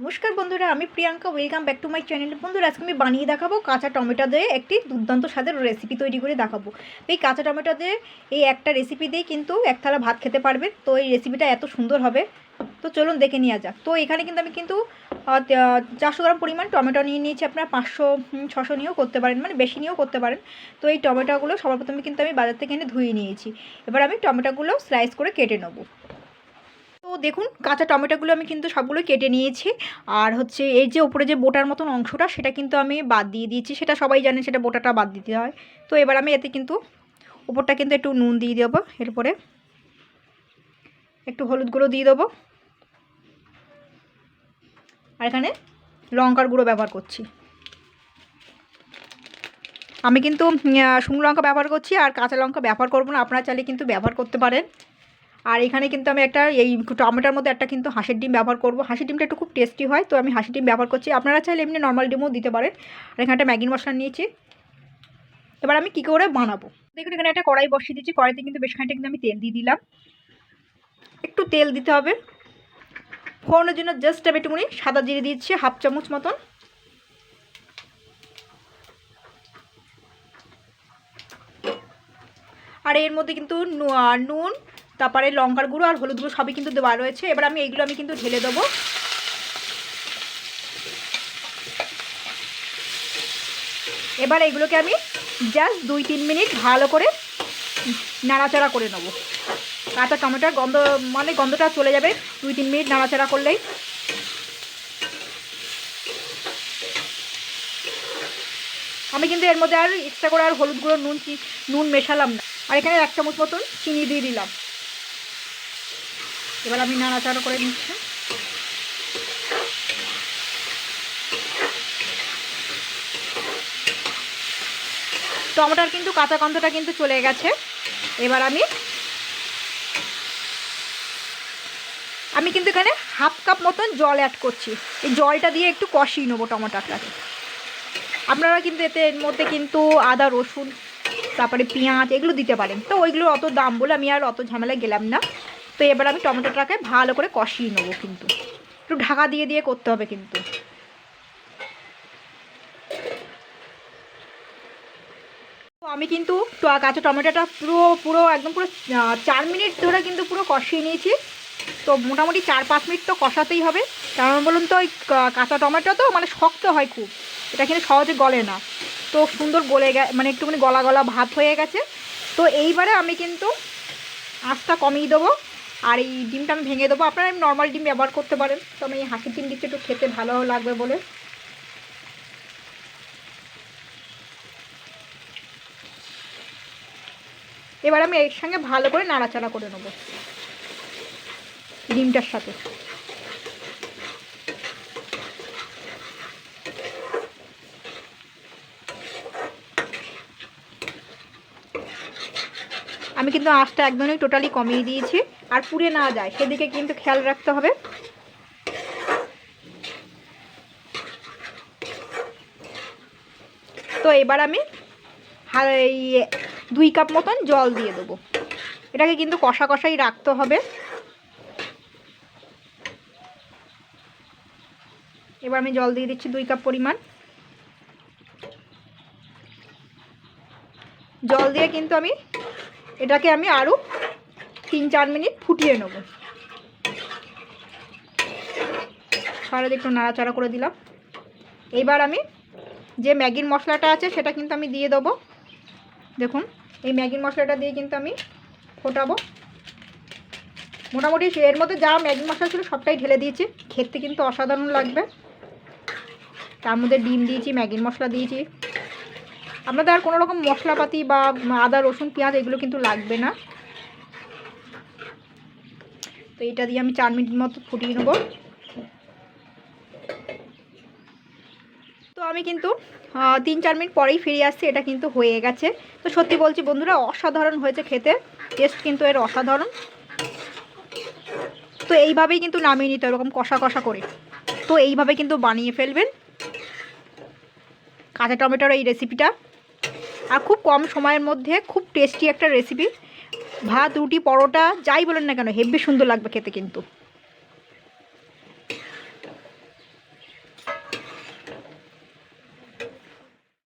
নমস্কার বন্ধুরা, আমি Priyanka welcome back to my channel বন্ধুরা, আজকে আমি বানিয়ে দেখাবো কাঁচা টমেটো দিয়ে একটি দুর্দান্ত স্বাদের রেসিপি তৈরি করে দেখাবো। তো এই কাঁচা টমেটো দিয়ে এই একটা রেসিপি দিয়েই কিন্তু এক থালা ভাত খেতে পারবেন তো এই রেসিপিটা এত সুন্দর হবে। তো চলুন দেখে নেওয়া যাক। তো এখানে কিন্তু আমি কিন্তু চারশো গ্রাম পরিমাণ টমেটো নিয়ে নিয়েছি। আপনারা পাঁচশো ছশো নিয়েও করতে পারেন মানে বেশি নিয়েও করতে পারেন। তো এই টমেটোগুলো সবার প্রথমে কিন্তু আমি বাজার থেকে এনে ধুয়ে নিয়েছি। এবার আমি টমেটোগুলো স্লাইস করে কেটে নেব। তো দেখুন, কাঁচা টমেটোগুলো আমি কিন্তু সবগুলো কেটে নিয়েছি। আর হচ্ছে এই যে উপরে যে বোটার মতন অংশটা, সেটা কিন্তু আমি বাদ দিয়ে দিয়েছি। সেটা সবাই জানে সেটা বোটাটা বাদ দিতে হয়। তো এবার আমি এতে কিন্তু উপরটা কিন্তু একটু নুন দিয়ে দেবো। এরপরে একটু হলুদ গুঁড়ো দিয়ে দেবো। আর এখানে লঙ্কার গুঁড়ো ব্যবহার করছি। আমি কিন্তু শুকনো লঙ্কা ব্যবহার করছি আর কাঁচা লঙ্কা ব্যবহার করব না। আপনারা চাইলে কিন্তু ব্যবহার করতে পারেন। আর এখানে কিন্তু আমি একটা এই টমেটোর মধ্যে একটা কিন্তু হাঁসের ডিম ব্যবহার করব। হাঁসের ডিমটা একটু খুব টেস্টি হয়, তো আমি হাঁসের ডিম ব্যবহার করছি। আপনারা চাইলে এমনি নর্মাল ডিমও দিতে পারেন। আর এখানে একটা ম্যাগির মশলা নিয়েছি। এবার আমি কী করে বানাবো? দেখুন, এখানে একটা কড়াই বসিয়ে দিচ্ছি কড়াইতে কিন্তু বেশ খানিকটা কিন্তু আমি তেল দিয়ে দিলাম। একটু তেল দিতে হবে। ফোড়নের জন্য জাস্ট আমি একটুখানি সাদা জিরে দিচ্ছি হাফ চামচ মতন। আর এর মধ্যে কিন্তু নুন তারপরে লঙ্কার গুঁড়ো আর হলুদ গুঁড়ো সবই কিন্তু দেওয়া রয়েছে। এবার আমি এইগুলো আমি কিন্তু ঢেলে দেবো। এবার এইগুলোকে আমি জাস্ট দুই তিন মিনিট ভালো করে নাড়াচাড়া করে নেব। কাঁচা টমেটোর গন্ধ মানে গন্ধটা চলে যাবে দুই তিন মিনিট নাড়াচাড়া করলেই। আমি কিন্তু এর মধ্যে আর এক্সট্রা করে আর হলুদ গুঁড়ো, নুন নুন মেশালাম না। আর এখানে এক চামচ মতন চিনি দিয়ে দিলাম। এবার আমি নাড়াচাড়া করে নিচ্ছি। টমেটোর কিন্তু কাঁচা গন্ধটা কিন্তু চলে গেছে। এবার আমি আমি কিন্তু এখানে হাফ কাপ মতন জল অ্যাড করছি। এই জলটা দিয়ে একটু কষিয়ে নেব টমেটোটাকে। আপনারা কিন্তু এতে এর মধ্যে কিন্তু আদা, রসুন, তারপরে পেঁয়াজ এগুলো দিতে পারেন। তো ওইগুলো অত দাম বলে আমি আর অত ঝামেলায় গেলাম না। তো এবার আমি টমেটোটাকে ভালো করে কষিয়ে নেব কিন্তু। একটু ঢাকা দিয়ে দিয়ে করতে হবে কিন্তু। আমি কিন্তু কাঁচা টমেটোটা পুরো পুরো একদম পুরো চার মিনিট ধরে কিন্তু পুরো কষিয়ে নিয়েছি। তো মোটামুটি চার পাঁচ মিনিট তো কষাতেই হবে। কারণ বলুন তো, ওই কাঁচা টমেটো তো মানে শক্ত হয় খুব। এটা কিন্তু সহজে গলে না। তো সুন্দর গলে গে মানে একটুখানি গলা গলা ভাত হয়ে গেছে। তো এইবারে আমি কিন্তু আঁচটা কমিয়ে দেবো। আর এই ডিমটা আমি ভেঙে দেবো। আপনারা নর্মাল ডিম ব্যবহার করতে পারেন। তো আমি এই হাঁসের ডিম দিচ্ছি, একটু খেতে ভালো লাগবে বলে। এবার আমি এর সঙ্গে ভালো করে নাড়াচাড়া করে নেব। ডিমটার সাথে। আমি কিন্তু আঁচটা একদমই টোটালি কমিয়ে দিয়েছি। আর পুড়ে না যায়, সেদিকে কিন্তু খেয়াল রাখতে হবে। তো এবার আমি দুই কাপ মতন জল দিয়ে দেবো। এটাকে কিন্তু কষা কষাই রাখতে হবে। এবার আমি জল দিয়ে দিচ্ছি দুই কাপ পরিমাণ। জল দিয়ে কিন্তু আমি এটাকে আমি আরও তিন, চার মিনিট ফুটিয়ে নেব। সারা একটু নাড়াচাড়া করে দিলাম। এইবার আমি যে ম্যাগির মশলাটা আছে সেটা কিন্তু আমি দিয়ে দেবো। দেখুন, এই ম্যাগির মশলাটা দিয়ে কিন্তু আমি ফোটাবো। মোটামুটি এর মধ্যে যা ম্যাগি মশলা ছিল সবটাই ঢেলে দিয়েছি। খেতে কিন্তু অসাধারণ লাগবে। তার মধ্যে ডিম দিয়েছি, ম্যাগির মশলা দিয়েছি। আপনাদের আর কোনো রকম মশলাপাতি বা আদা, রসুন, পেঁয়াজ এগুলো কিন্তু লাগবে না। তো এটা দিয়ে আমি চার মিনিট মতো ফুটিয়ে নেব। তো আমি কিন্তু তিন চার মিনিট পরেই ফিরে আসছি, এটা কিন্তু হয়ে গেছে। তো সত্যি বলছি বন্ধুরা, অসাধারণ হয়েছে খেতে। টেস্ট কিন্তু এর অসাধারণ। তো এইভাবেই কিন্তু নামিয়ে নিতে এরকম কষা কষা করে। তো এইভাবে কিন্তু বানিয়ে ফেলবেন। কাঁচা টমেটোর এই রেসিপিটা আর খুব কম সময়ের মধ্যে খুব টেস্টি একটা রেসিপি ভাত, রুটি, পরোটা, যাই বলেন না কেন হেভি সুন্দর লাগবে খেতে কিন্তু।